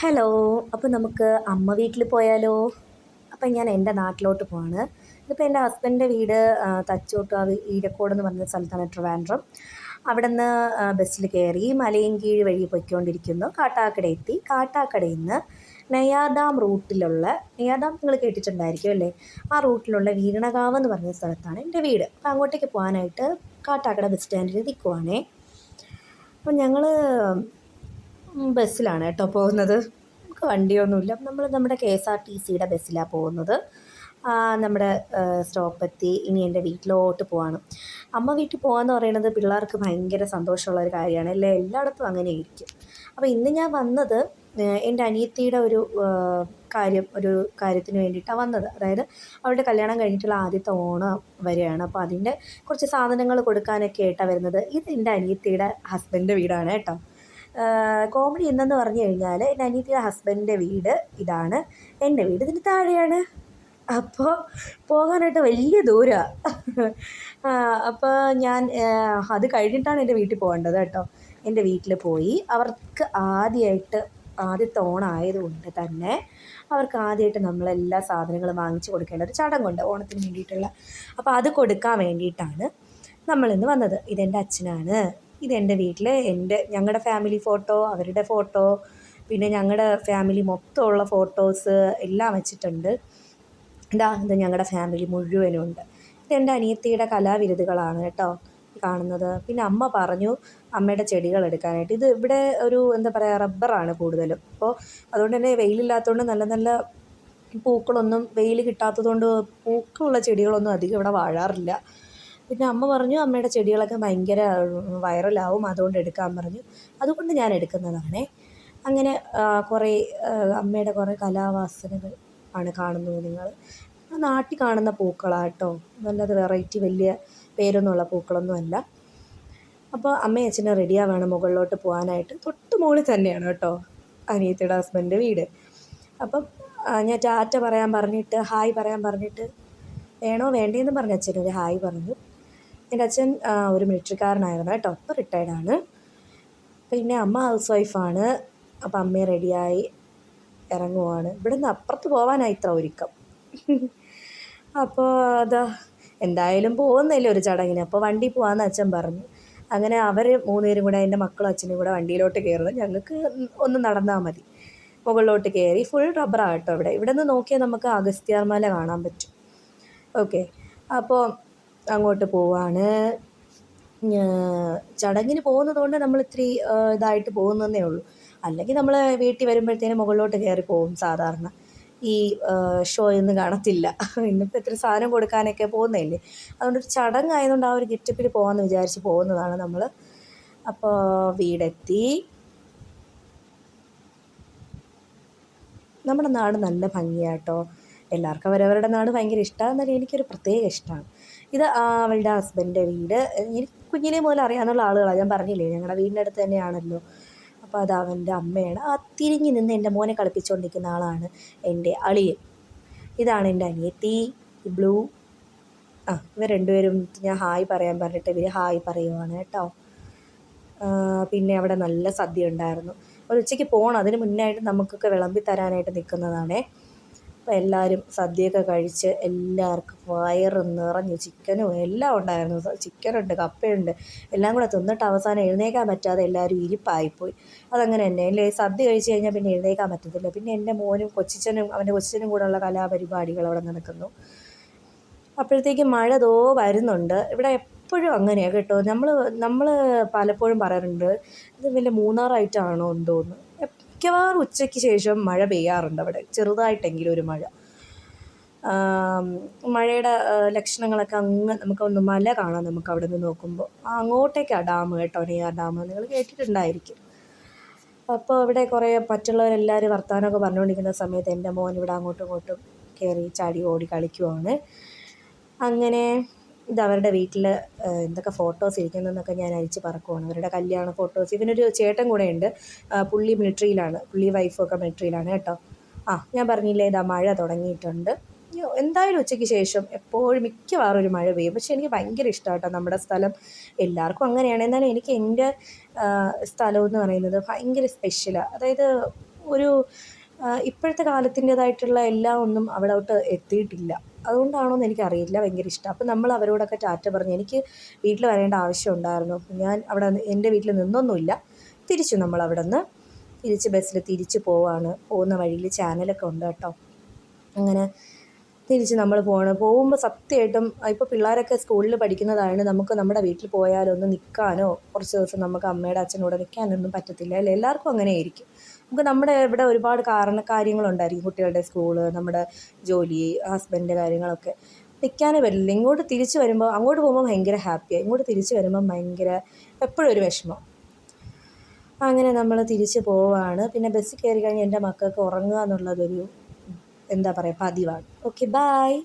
Hello അപ്പോൾ നമുക്ക് അമ്മ വീട്ടിൽ പോയാലോ? അപ്പം ഞാൻ എന്റെ നാട്ടിലോട്ട് പോവാണ്. ഇതിപ്പോൾ എന്റെ ഹസ്ബൻഡിന്റെ വീട് തച്ചോട്ട് ഈരക്കോട് എന്ന് പറഞ്ഞ സ്ഥലത്താണ് ട്രിവാൻഡ്രം. അവിടെ നിന്ന് ബസ്സിൽ കയറി മലയും കീഴ് വഴി പൊയ്ക്കൊണ്ടിരിക്കുന്നു. കാട്ടാക്കട എത്തി. കാട്ടാക്കടയിൽ നിന്ന് നെയ്യാർഡാം റൂട്ടിലുള്ള നെയ്യാർഡാം നിങ്ങൾ കേട്ടിട്ടുണ്ടായിരിക്കും അല്ലേ? ആ റൂട്ടിലുള്ള വീരണകാവ് എന്ന് പറഞ്ഞ സ്ഥലത്താണ് എന്റെ വീട്. അപ്പോൾ അങ്ങോട്ടേക്ക് പോകാനായിട്ട് കാട്ടാക്കട ബസ് സ്റ്റാൻഡിൽ നിൽക്കുവാണേ അപ്പം ഞങ്ങൾ ബസ്സിലാണ് കേട്ടോ പോകുന്നത്. നമുക്ക് വണ്ടിയൊന്നുമില്ല. നമ്മൾ നമ്മുടെ കെ എസ് ആർ ടി സിയുടെ ബസ്സിലാണ് പോകുന്നത്. നമ്മുടെ സ്റ്റോപ്പെത്തി ഇനി എന്റെ വീട്ടിലോട്ട് പോവാണ്. അമ്മ വീട്ടിൽ പോകാന്ന് പറയുന്നത് പിള്ളേർക്ക് ഭയങ്കര സന്തോഷമുള്ള ഒരു കാര്യമാണ്. അല്ലേ? എല്ലായിടത്തും അങ്ങനെ ഇരിക്കും അപ്പോൾ ഇന്ന് ഞാൻ വന്നത് എന്റെ അനിയത്തിയുടെ ഒരു കാര്യം ഒരു കാര്യത്തിന് വേണ്ടിയിട്ടാണ് വന്നത്. അതായത് അവളുടെ കല്യാണം കഴിഞ്ഞിട്ടുള്ള ആദ്യത്തെ ഓണം വരെയാണ്. അപ്പോൾ അതിന്റെ കുറച്ച് സാധനങ്ങൾ കൊടുക്കാനൊക്കെ ആയിട്ടാണ് വരുന്നത്. ഇത് എന്റെ അനിയത്തിയുടെ ഹസ്ബൻഡിന്റെ വീടാണ് കേട്ടോ. കോമഡി എന്തെന്ന് പറഞ്ഞു കഴിഞ്ഞാൽ എന്റെ അനിയത്തിയുടെ ഹസ്ബൻഡിന്റെ വീട് ഇതാണ്. എന്റെ വീട് ഇതിന് താഴെയാണ്. അപ്പോൾ പോകാനായിട്ട് വലിയ ദൂരമാണ് അപ്പോൾ ഞാൻ അത് കഴിഞ്ഞിട്ടാണ് എന്റെ വീട്ടിൽ പോകേണ്ടത് കേട്ടോ. എന്റെ വീട്ടിൽ പോയി. അവർക്ക് ആദ്യമായിട്ട് ആദ്യത്തെ ഓണം ആയതുകൊണ്ട് തന്നെ അവർക്ക് ആദ്യമായിട്ട് നമ്മളെല്ലാ സാധനങ്ങളും വാങ്ങിച്ചു കൊടുക്കേണ്ട ഒരു ചടങ്ങുണ്ട് ഓണത്തിന് വേണ്ടിയിട്ടുള്ള. അപ്പോൾ അത് കൊടുക്കാൻ വേണ്ടിയിട്ടാണ് നമ്മളിന്ന് വന്നത്. ഇതെന്റെ അച്ഛനാണ്. ഇതെന്റെ വീട്ടിൽ എന്റെ ഞങ്ങളുടെ ഫാമിലി ഫോട്ടോ അവരുടെ ഫോട്ടോ പിന്നെ ഞങ്ങളുടെ ഫാമിലി മൊത്തമുള്ള ഫോട്ടോസ് എല്ലാം വെച്ചിട്ടുണ്ട്. ഇതാ ഇത് ഞങ്ങളുടെ ഫാമിലി മുഴുവനും ഉണ്ട്. ഇതെന്റെ അനിയത്തിയുടെ കലാവിരുദുകളാണ് കേട്ടോ കാണുന്നത്. പിന്നെ അമ്മ പറഞ്ഞു അമ്മയുടെ ചെടികൾ എടുക്കാനായിട്ട്. ഇത് ഇവിടെ ഒരു എന്താ പറയുക റബ്ബറാണ് കൂടുതലും. അപ്പോൾ അതുകൊണ്ട് തന്നെ വെയിലില്ലാത്തതുകൊണ്ട് നല്ല നല്ല പൂക്കളൊന്നും വെയിൽ കിട്ടാത്തതുകൊണ്ട് പൂക്കളുള്ള ചെടികളൊന്നും അധികം ഇവിടെ വാഴാറില്ല. പിന്നെ അമ്മ പറഞ്ഞു അമ്മയുടെ ചെടികളൊക്കെ ഭയങ്കര വൈറലാവും അതുകൊണ്ട് എടുക്കാൻ പറഞ്ഞു. അതുകൊണ്ട് ഞാൻ എടുക്കുന്നതാണേ. അങ്ങനെ കുറേ അമ്മയുടെ കുറേ കലാവാസനകൾ ആണ് കാണുന്നത് നിങ്ങൾ. നാട്ടിൽ കാണുന്ന പൂക്കളാട്ടോ നല്ലത് വെറൈറ്റി വലിയ പേരൊന്നുമുള്ള പൂക്കളൊന്നുമല്ല. അപ്പോൾ അമ്മയും അച്ഛനും റെഡിയാവാണ് മുകളിലോട്ട് പോകാനായിട്ട്. തൊട്ട് മുകളിൽ തന്നെയാണ് കേട്ടോ അനിയത്തിയുടെ ഹസ്ബൻഡ് വീട്. അപ്പം ഞാൻ ടാറ്റ പറയാൻ പറഞ്ഞിട്ട് ഹായ് പറയാൻ പറഞ്ഞിട്ട് വേണോ വേണ്ടേന്ന് പറഞ്ഞ അച്ഛനൊരു ഹായ് പറഞ്ഞു. എന്റെ അച്ഛൻ ഒരു മിലിറ്ററിക്കാരനായിരുന്നു. കേട്ടോ ഇപ്പോൾ ആണ്. പിന്നെ അമ്മ ഹൗസ് വൈഫാണ് അപ്പം അമ്മയെ റെഡിയായി ഇറങ്ങുവാണ്. ഇവിടുന്ന് അപ്പുറത്ത് പോകാനായി ഇത്ര ഒരുക്കം. അപ്പോൾ അതാ എന്തായാലും പോകുന്നില്ല ഒരു ചടങ്ങിന്. അപ്പോൾ വണ്ടി പോകാമെന്ന് അച്ഛൻ പറഞ്ഞു. അങ്ങനെ അവർ മൂന്നുപേരും കൂടെ എന്റെ മക്കളും അച്ഛനും കൂടെ വണ്ടിയിലോട്ട് കയറുന്നത് ഞങ്ങൾക്ക് ഒന്ന് നടന്നാൽ മതി. മുകളിലോട്ട് കയറി ഫുൾ റബ്ബറാണ് കേട്ടോ ഇവിടെ. ഇവിടെ നിന്ന് നോക്കിയാൽ നമുക്ക് അഗസ്ത്യാർമല കാണാൻ പറ്റും. ഓക്കെ അപ്പോൾ അങ്ങോട്ട് പോവാണ്. ചടങ്ങിന് പോകുന്നത് കൊണ്ട് നമ്മൾ ഇത്തിരി ഇതായിട്ട് പോകുന്നതേ ഉള്ളൂ. അല്ലെങ്കിൽ നമ്മൾ വീട്ടിൽ വരുമ്പോഴത്തേനും മുകളിലോട്ട് കയറി പോകും സാധാരണ. ഈ ഷോ ഒന്നും കാണത്തില്ല. ഇന്നിപ്പോൾ ഇത്തിരി സാധനം കൊടുക്കാനൊക്കെ പോകുന്നതല്ലേ? അതുകൊണ്ട് ഒരു ചടങ്ങായതുകൊണ്ട് ആ ഒരു ഗിറ്റപ്പിൽ പോകാമെന്ന് വിചാരിച്ച് പോകുന്നതാണ് നമ്മൾ. അപ്പോൾ വീടെത്തി. നമ്മുടെ നാട് നല്ല ഭംഗിയാട്ടോ. എല്ലാവർക്കും അവരവരുടെ നാട് ഭയങ്കര ഇഷ്ടമാണ് എന്നാലും എനിക്കൊരു പ്രത്യേക ഇഷ്ടമാണ് ഇത് അവളുടെ ഹസ്ബൻഡിന്റെ വീട് എനിക്ക് കുഞ്ഞിനെ മുതൽ അറിയാവുന്ന ആളുകളാണ് ഞാൻ പറഞ്ഞില്ലേ ഞങ്ങളുടെ വീടിന്റെ അടുത്ത് തന്നെയാണല്ലോ. അപ്പോൾ അത് അവന്റെ അമ്മയാണ്. ആ തിരിഞ്ഞ് നിന്ന് എന്റെ മോനെ കളിപ്പിച്ചുകൊണ്ടിരിക്കുന്ന ആളാണ് എന്റെ അളിയൻ. ഇതാണ് എന്റെ അനിയത്തി. ബ്ലൂ. ആ ഇവർ രണ്ടുപേരും ഞാൻ ഹായ് പറയാൻ പറഞ്ഞിട്ട് ഇവർ ഹായ് പറയുവാണ് കേട്ടോ. പിന്നെ അവിടെ നല്ല സദ്യ ഉണ്ടായിരുന്നു. ഒരു ഉച്ചയ്ക്ക് പോകണം അതിന് മുന്നായിട്ട് നമുക്കൊക്കെ വിളമ്പി തരാനായിട്ട് നിൽക്കുന്നതാണേ. അപ്പോൾ എല്ലാവരും സദ്യയൊക്കെ കഴിച്ച് എല്ലാവർക്കും വയറ് നിറഞ്ഞ് ചിക്കനും എല്ലാം ഉണ്ടായിരുന്നു. ചിക്കനുണ്ട് കപ്പയുണ്ട് എല്ലാം കൂടെ തിന്നിട്ട് അവസാനം എഴുന്നേക്കാൻ പറ്റാതെ എല്ലാവരും ഇരിപ്പായിപ്പോയി. അതങ്ങനെ തന്നെ. അല്ലേ? സദ്യ കഴിച്ച് കഴിഞ്ഞാൽ പിന്നെ എഴുന്നേക്കാൻ പറ്റത്തില്ല. പിന്നെ എന്റെ മോനും കൊച്ചിച്ചനും അവന്റെ കൊച്ചിച്ചനും കൂടെയുള്ള കലാപരിപാടികൾ അവിടെ നടക്കുന്നു. അപ്പോഴത്തേക്ക് മഴ തോ വരുന്നുണ്ട്. ഇവിടെ എപ്പോഴും അങ്ങനെയാണ് കേട്ടോ. നമ്മൾ നമ്മൾ പലപ്പോഴും പറയാറുണ്ട് ഇത് വലിയ മൂന്നാറായിട്ടാണോ എന്തോന്ന്? മിക്കവാറും ഉച്ചയ്ക്ക് ശേഷം മഴ പെയ്യാറുണ്ട് അവിടെ. ചെറുതായിട്ടെങ്കിലും ഒരു മഴ. മഴയുടെ ലക്ഷണങ്ങളൊക്കെ അങ്ങ് നമുക്കൊന്ന് മല കാണാം നമുക്ക് അവിടെ നിന്ന് നോക്കുമ്പോൾ അങ്ങോട്ടേക്കാണ് ഡാം കേട്ടോ നെയ്യാർ ഡാം നിങ്ങൾ കേട്ടിട്ടുണ്ടായിരിക്കും. അപ്പോൾ അവിടെ കുറേ മറ്റുള്ളവരെല്ലാവരും വർത്തമാനമൊക്കെ പറഞ്ഞുകൊണ്ടിരിക്കുന്ന സമയത്ത് എന്റെ മോൻ ഇവിടെ അങ്ങോട്ടും ഇങ്ങോട്ടും കയറി ചാടി ഓടി കളിക്കുവാണ്. അങ്ങനെ ഇത് അവരുടെ വീട്ടിൽ എന്തൊക്കെ ഫോട്ടോസ് ഇരിക്കുന്നതെന്നൊക്കെ ഞാൻ അരിച്ച് പറക്കുവാണ്. അവരുടെ കല്യാണ ഫോട്ടോസ് ഇവനൊരു ചേട്ടൻ കൂടെ ഉണ്ട്. പുള്ളി മിലിറ്ററിയിലാണ് പുള്ളി വൈഫൊക്കെ മിലിറ്ററിയിലാണ് കേട്ടോ. ആ ഞാൻ പറഞ്ഞില്ലേ ഇതാ മഴ തുടങ്ങിയിട്ടുണ്ട്. എന്തായാലും ഉച്ചയ്ക്ക് ശേഷം എപ്പോഴും മിക്കവാറും ഒരു മഴ പെയ്യും. പക്ഷേ എനിക്ക് ഭയങ്കര ഇഷ്ടമാണ് കേട്ടോ നമ്മുടെ സ്ഥലം. എല്ലാവർക്കും അങ്ങനെയാണ്. എന്നാലും എനിക്ക് എന്റെ സ്ഥലം എന്ന് പറയുന്നത് ഭയങ്കര സ്പെഷ്യലാണ് അതായത് ഒരു ഇപ്പോഴത്തെ കാലത്തിന്റേതായിട്ടുള്ള എല്ലാം ഒന്നും അവിടോട്ട് എത്തിയിട്ടില്ല. അതുകൊണ്ടാണോ എന്ന് എനിക്കറിയില്ല ഭയങ്കര ഇഷ്ടം. അപ്പം നമ്മൾ അവരോടൊക്കെ ടാറ്റ പറഞ്ഞു എനിക്ക് വീട്ടിൽ വരേണ്ട ആവശ്യമുണ്ടായിരുന്നു ഞാൻ അവിടെ എന്റെ വീട്ടിൽ നിന്നൊന്നുമില്ല. തിരിച്ചു നമ്മൾ അവിടെ നിന്ന് തിരിച്ച് ബസ്സിൽ തിരിച്ച് പോവാണ്. പോകുന്ന വഴിയിൽ ചാനലൊക്കെ ഉണ്ട് കേട്ടോ. അങ്ങനെ തിരിച്ച് നമ്മൾ പോകണം പോകുമ്പോൾ സത്യമായിട്ടും ഇപ്പോൾ പിള്ളേരൊക്കെ സ്കൂളിൽ പഠിക്കുന്നതാണ് നമുക്ക് നമ്മുടെ വീട്ടിൽ പോയാലോ ഒന്ന് നിൽക്കാനോ കുറച്ച് ദിവസം നമുക്ക് അമ്മയുടെ അച്ഛനോട് നിൽക്കാനൊന്നും പറ്റത്തില്ല. അല്ലേ? എല്ലാവർക്കും അങ്ങനെ ആയിരിക്കും നമുക്ക് നമ്മുടെ ഇവിടെ ഒരുപാട് കാരണ കാര്യങ്ങളുണ്ടായിരിക്കും കുട്ടികളുടെ സ്കൂൾ നമ്മുടെ ജോലി ഹസ്ബൻഡ് കാര്യങ്ങളൊക്കെ. നിൽക്കാനേ പറ്റില്ല. ഇങ്ങോട്ട് തിരിച്ച് വരുമ്പോൾ അങ്ങോട്ട് പോകുമ്പോൾ ഭയങ്കര ഹാപ്പിയായി ഇങ്ങോട്ട് തിരിച്ച് വരുമ്പോൾ ഭയങ്കര എപ്പോഴും ഒരു വിഷമം. അങ്ങനെ നമ്മൾ തിരിച്ച് പോവാണ്. പിന്നെ ബസ്സിൽ കയറി കഴിഞ്ഞ് എന്റെ മക്കൾക്ക് ഉറങ്ങുക എന്നുള്ളതൊരു എന്താ പറയുക പതിവാണ്. Okay bye